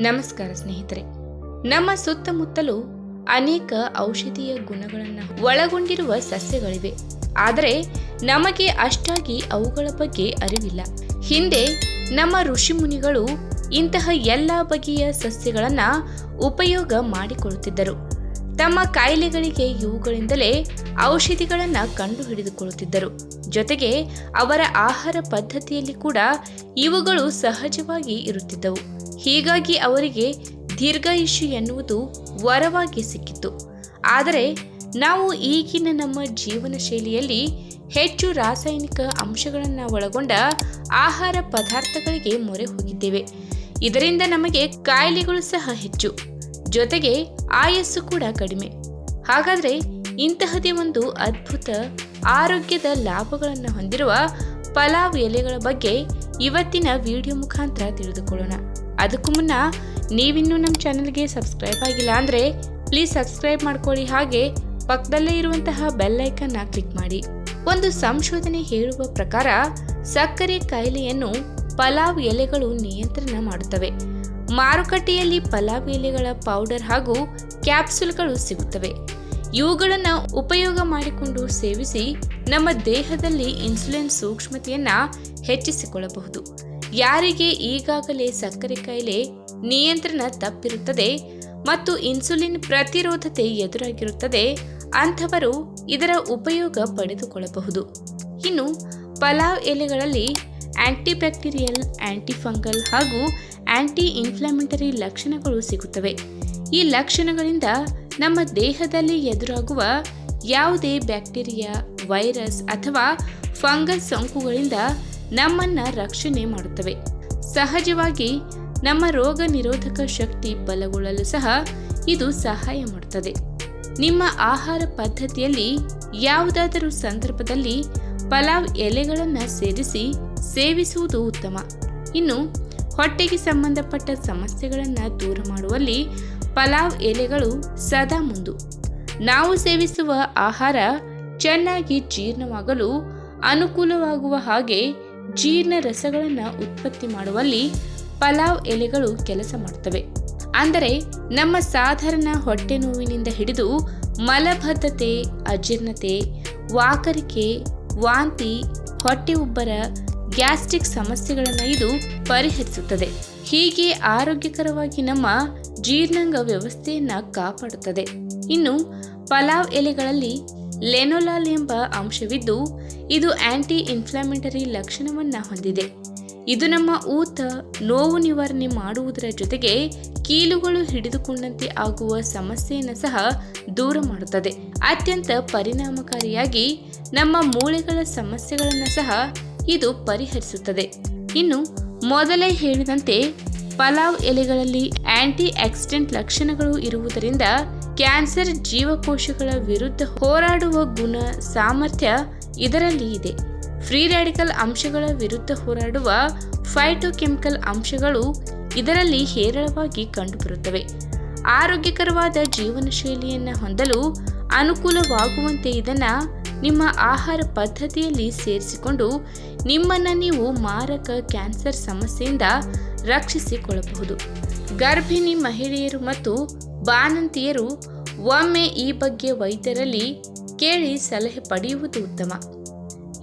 ನಮಸ್ಕಾರ ಸ್ನೇಹಿತರೆ. ನಮ್ಮ ಸುತ್ತಮುತ್ತಲು ಅನೇಕ ಔಷಧೀಯ ಗುಣಗಳನ್ನು ಒಳಗೊಂಡಿರುವ ಸಸ್ಯಗಳಿವೆ. ಆದರೆ ನಮಗೆ ಅಷ್ಟಾಗಿ ಅವುಗಳ ಬಗ್ಗೆ ಅರಿವಿಲ್ಲ. ಹಿಂದೆ ನಮ್ಮ ಋಷಿಮುನಿಗಳು ಇಂತಹ ಎಲ್ಲ ಬಗೆಯ ಸಸ್ಯಗಳನ್ನು ಉಪಯೋಗ ಮಾಡಿಕೊಳ್ಳುತ್ತಿದ್ದರು. ತಮ್ಮ ಕಾಯಿಲೆಗಳಿಗೆ ಇವುಗಳಿಂದಲೇ ಔಷಧಿಗಳನ್ನು ಕಂಡುಹಿಡಿದುಕೊಳ್ಳುತ್ತಿದ್ದರು. ಜೊತೆಗೆ ಅವರ ಆಹಾರ ಪದ್ಧತಿಯಲ್ಲಿ ಕೂಡ ಇವುಗಳು ಸಹಜವಾಗಿ ಇರುತ್ತಿದ್ದವು. ಹೀಗಾಗಿ ಅವರಿಗೆ ದೀರ್ಘಾಯುಷ್ಯ ಎನ್ನುವುದು ವರವಾಗಿ ಸಿಕ್ಕಿತು. ಆದರೆ ನಾವು ಈಗಿನ ನಮ್ಮ ಜೀವನ ಶೈಲಿಯಲ್ಲಿ ಹೆಚ್ಚು ರಾಸಾಯನಿಕ ಅಂಶಗಳನ್ನು ಒಳಗೊಂಡ ಆಹಾರ ಪದಾರ್ಥಗಳಿಗೆ ಮೊರೆ ಹೋಗಿದ್ದೇವೆ. ಇದರಿಂದ ನಮಗೆ ಕಾಯಿಲೆಗಳು ಸಹ ಹೆಚ್ಚು. ಜೊತೆಗೆ ಆಯಸ್ಸು ಕೂಡ ಕಡಿಮೆ. ಹಾಗಾದರೆ ಇಂತಹದೇ ಒಂದು ಅದ್ಭುತ ಆರೋಗ್ಯದ ಲಾಭಗಳನ್ನು ಹೊಂದಿರುವ ಪಲಾವ್ ಎಲೆಗಳ ಬಗ್ಗೆ ಇವತ್ತಿನ ವಿಡಿಯೋ ಮುಖಾಂತರ ತಿಳಿದುಕೊಳ್ಳೋಣ. ಅದಕ್ಕೂ ಮುನ್ನ ನೀವಿನ್ನೂ ನಮ್ಮ ಚಾನಲ್ಗೆ ಸಬ್ಸ್ಕ್ರೈಬ್ ಆಗಿಲ್ಲ ಅಂದರೆ ಪ್ಲೀಸ್ ಸಬ್ಸ್ಕ್ರೈಬ್ ಮಾಡ್ಕೊಳ್ಳಿ. ಹಾಗೆ ಪಕ್ಕದಲ್ಲೇ ಇರುವಂತಹ ಬೆಲ್ ಐಕನ್ನ ಕ್ಲಿಕ್ ಮಾಡಿ. ಒಂದು ಸಂಶೋಧನೆ ಹೇಳುವ ಪ್ರಕಾರ ಸಕ್ಕರೆ ಕಾಯಿಲೆಯನ್ನು ಪಲಾವ್ ಎಲೆಗಳು ನಿಯಂತ್ರಣ ಮಾಡುತ್ತವೆ. ಮಾರುಕಟ್ಟೆಯಲ್ಲಿ ಪಲಾವ್ ಎಲೆಗಳ ಪೌಡರ್ ಹಾಗೂ ಕ್ಯಾಪ್ಸುಲ್ಗಳು ಸಿಗುತ್ತವೆ. ಇವುಗಳನ್ನು ಉಪಯೋಗ ಮಾಡಿಕೊಂಡು ಸೇವಿಸಿ ನಮ್ಮ ದೇಹದಲ್ಲಿ ಇನ್ಸುಲಿನ್ ಸೂಕ್ಷ್ಮತೆಯನ್ನು ಹೆಚ್ಚಿಸಿಕೊಳ್ಳಬಹುದು. ಯಾರಿಗೆ ಈಗಾಗಲೇ ಸಕ್ಕರೆ ಕಾಯಿಲೆ ನಿಯಂತ್ರಣ ತಪ್ಪಿರುತ್ತದೆ ಮತ್ತು ಇನ್ಸುಲಿನ್ ಪ್ರತಿರೋಧತೆ ಎದುರಾಗಿರುತ್ತದೆ, ಅಂಥವರು ಇದರ ಉಪಯೋಗ ಪಡೆದುಕೊಳ್ಳಬಹುದು. ಇನ್ನು, ಪಲಾವ್ ಎಲೆಗಳಲ್ಲಿ ಆಂಟಿಬ್ಯಾಕ್ಟೀರಿಯಲ್, ಆಂಟಿಫಂಗಲ್ ಹಾಗೂ ಆಂಟಿ ಇನ್ಫ್ಲಮೇಟರಿ ಲಕ್ಷಣಗಳು ಸಿಗುತ್ತವೆ. ಈ ಲಕ್ಷಣಗಳಿಂದ ನಮ್ಮ ದೇಹದಲ್ಲಿ ಎದುರಾಗುವ ಯಾವುದೇ ಬ್ಯಾಕ್ಟೀರಿಯಾ, ವೈರಸ್ ಅಥವಾ ಫಂಗಸ್ ಸೋಂಕುಗಳಿಂದ ನಮ್ಮನ್ನ ರಕ್ಷಣೆ ಮಾಡುತ್ತವೆ. ಸಹಜವಾಗಿ ನಮ್ಮ ರೋಗ ನಿರೋಧಕ ಶಕ್ತಿ ಬಲಗೊಳ್ಳಲು ಸಹ ಇದು ಸಹಾಯ ಮಾಡುತ್ತದೆ. ನಿಮ್ಮ ಆಹಾರ ಪದ್ಧತಿಯಲ್ಲಿ ಯಾವುದಾದರೂ ಸಂದರ್ಭದಲ್ಲಿ ಪಲಾವ್ ಎಲೆಗಳನ್ನು ಸೇರಿಸಿ ಸೇವಿಸುವುದು ಉತ್ತಮ. ಇನ್ನು ಹೊಟ್ಟೆಗೆ ಸಂಬಂಧಪಟ್ಟ ಸಮಸ್ಯೆಗಳನ್ನು ದೂರ ಮಾಡುವಲ್ಲಿ ಪಲಾವ್ ಎಲೆಗಳು ಸದಾ ಮುಂದು. ನಾವು ಸೇವಿಸುವ ಆಹಾರ ಚೆನ್ನಾಗಿ ಜೀರ್ಣವಾಗಲು ಅನುಕೂಲವಾಗುವ ಹಾಗೆ ಜೀರ್ಣ ರಸಗಳನ್ನು ಉತ್ಪತ್ತಿ ಮಾಡುವಲ್ಲಿ ಪಲಾವ್ ಎಲೆಗಳು ಕೆಲಸ ಮಾಡುತ್ತವೆ ಅಂದರೆ ನಮ್ಮ ಸಾಧಾರಣ ಹೊಟ್ಟೆ ನೋವಿನಿಂದ ಹಿಡಿದು ಮಲಬದ್ಧತೆ, ಅಜೀರ್ಣತೆ, ವಾಕರಿಕೆ, ವಾಂತಿ, ಹೊಟ್ಟೆ ಉಬ್ಬರ, ಗ್ಯಾಸ್ಟ್ರಿಕ್ ಸಮಸ್ಯೆಗಳನ್ನು ಇದು ಪರಿಹರಿಸುತ್ತದೆ. ಹೀಗೆ ಆರೋಗ್ಯಕರವಾಗಿ ನಮ್ಮ ಜೀರ್ಣಾಂಗ ವ್ಯವಸ್ಥೆಯನ್ನು ಕಾಪಾಡುತ್ತದೆ. ಇನ್ನು ಪಲಾವ್ ಎಲೆಗಳಲ್ಲಿ ಲೆನೊಲಾಲ್ ಎಂಬ ಅಂಶವಿದ್ದು, ಇದು ಆಂಟಿ ಇನ್ಫ್ಲಾಮೇಟರಿ ಲಕ್ಷಣವನ್ನ ಹೊಂದಿದೆ. ಇದು ನಮ್ಮ ಊತ, ನೋವು ನಿವಾರಣೆ ಮಾಡುವುದರ ಜೊತೆಗೆ ಕೀಲುಗಳು ಹಿಡಿದುಕೊಂಡಂತೆ ಆಗುವ ಸಮಸ್ಯೆಯನ್ನು ಸಹ ದೂರ ಮಾಡುತ್ತದೆ. ಅತ್ಯಂತ ಪರಿಣಾಮಕಾರಿಯಾಗಿ ನಮ್ಮ ಮೂಳೆಗಳ ಸಮಸ್ಯೆಗಳನ್ನು ಸಹ ಇದು ಪರಿಹರಿಸುತ್ತದೆ. ಇನ್ನು ಮೊದಲೇ ಹೇಳಿದಂತೆ, ಪಲಾವ್ ಎಲೆಗಳಲ್ಲಿ ಆಂಟಿ ಆಕ್ಸಿಡೆಂಟ್ ಲಕ್ಷಣಗಳು ಇರುವುದರಿಂದ ಕ್ಯಾನ್ಸರ್ ಜೀವಕೋಶಗಳ ವಿರುದ್ಧ ಹೋರಾಡುವ ಗುಣ ಸಾಮರ್ಥ್ಯ ಇದರಲ್ಲಿ ಇದೆ. ಫ್ರೀ ರ್ಯಾಡಿಕಲ್ ಅಂಶಗಳ ವಿರುದ್ಧ ಹೋರಾಡುವ ಫೈಟೋಕೆಮಿಕಲ್ ಅಂಶಗಳು ಇದರಲ್ಲಿ ಹೇರಳವಾಗಿ ಕಂಡುಬರುತ್ತವೆ. ಆರೋಗ್ಯಕರವಾದ ಜೀವನ ಶೈಲಿಯನ್ನು ಹೊಂದಲು ಅನುಕೂಲವಾಗುವಂತೆ ಇದನ್ನು ನಿಮ್ಮ ಆಹಾರ ಪದ್ಧತಿಯಲ್ಲಿ ಸೇರಿಸಿಕೊಂಡು ನಿಮ್ಮನ್ನು ನೀವು ಮಾರಕ ಕ್ಯಾನ್ಸರ್ ಸಮಸ್ಯೆಯಿಂದ ರಕ್ಷಿಸಿಕೊಳ್ಳಬಹುದು. ಗರ್ಭಿಣಿ ಮಹಿಳೆಯರು ಮತ್ತು ಬಾಣಂತಿಯರು ಒಮ್ಮೆ ಈ ಬಗ್ಗೆ ವೈದ್ಯರಲ್ಲಿ ಕೇಳಿ ಸಲಹೆ ಪಡೆಯುವುದು ಉತ್ತಮ.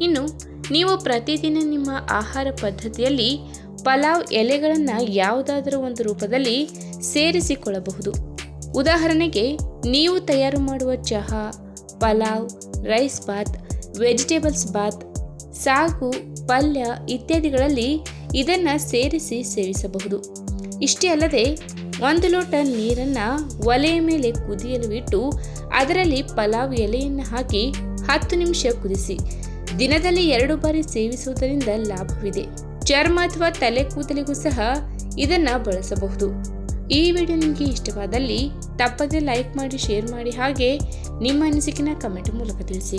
ಇನ್ನು, ನೀವು ಪ್ರತಿದಿನ ನಿಮ್ಮ ಆಹಾರ ಪದ್ಧತಿಯಲ್ಲಿ ಪಲಾವ್ ಎಲೆಗಳನ್ನು ಯಾವುದಾದರೂ ಒಂದು ರೂಪದಲ್ಲಿ ಸೇರಿಸಿಕೊಳ್ಳಬಹುದು. ಉದಾಹರಣೆಗೆ, ನೀವು ತಯಾರು ಮಾಡುವ ಚಹಾ, ಪಲಾವ್, ರೈಸ್ ಬಾತ್, ವೆಜಿಟೇಬಲ್ಸ್ ಬಾತ್, ಸಾಗು, ಪಲ್ಯ ಇತ್ಯಾದಿಗಳಲ್ಲಿ ಇದನ್ನು ಸೇರಿಸಿ ಸೇವಿಸಬಹುದು. ಇಷ್ಟೇ ಅಲ್ಲದೆ ಒಂದು ಲೋಟ ನೀರನ್ನು ಒಲೆಯ ಮೇಲೆ ಕುದಿಯಲು ಇಟ್ಟು ಅದರಲ್ಲಿ ಪಲಾವ್ ಎಲೆಯನ್ನು ಹಾಕಿ ಹತ್ತು ನಿಮಿಷ ಕುದಿಸಿ. ದಿನದಲ್ಲಿ ಎರಡು ಬಾರಿ ಸೇವಿಸುವುದರಿಂದ ಲಾಭವಿದೆ. ಚರ್ಮ ಅಥವಾ ತಲೆ ಕೂದಲಿಗೂ ಸಹ ಇದನ್ನು ಬಳಸಬಹುದು. ಈ ವಿಡಿಯೋ ನಿಮಗೆ ಇಷ್ಟವಾದಲ್ಲಿ ತಪ್ಪದೇ ಲೈಕ್ ಮಾಡಿ, ಶೇರ್ ಮಾಡಿ ಹಾಗೆ ನಿಮ್ಮ ಅನಿಸಿಕೆನ ಕಮೆಂಟ್ ಮೂಲಕ ತಿಳಿಸಿ.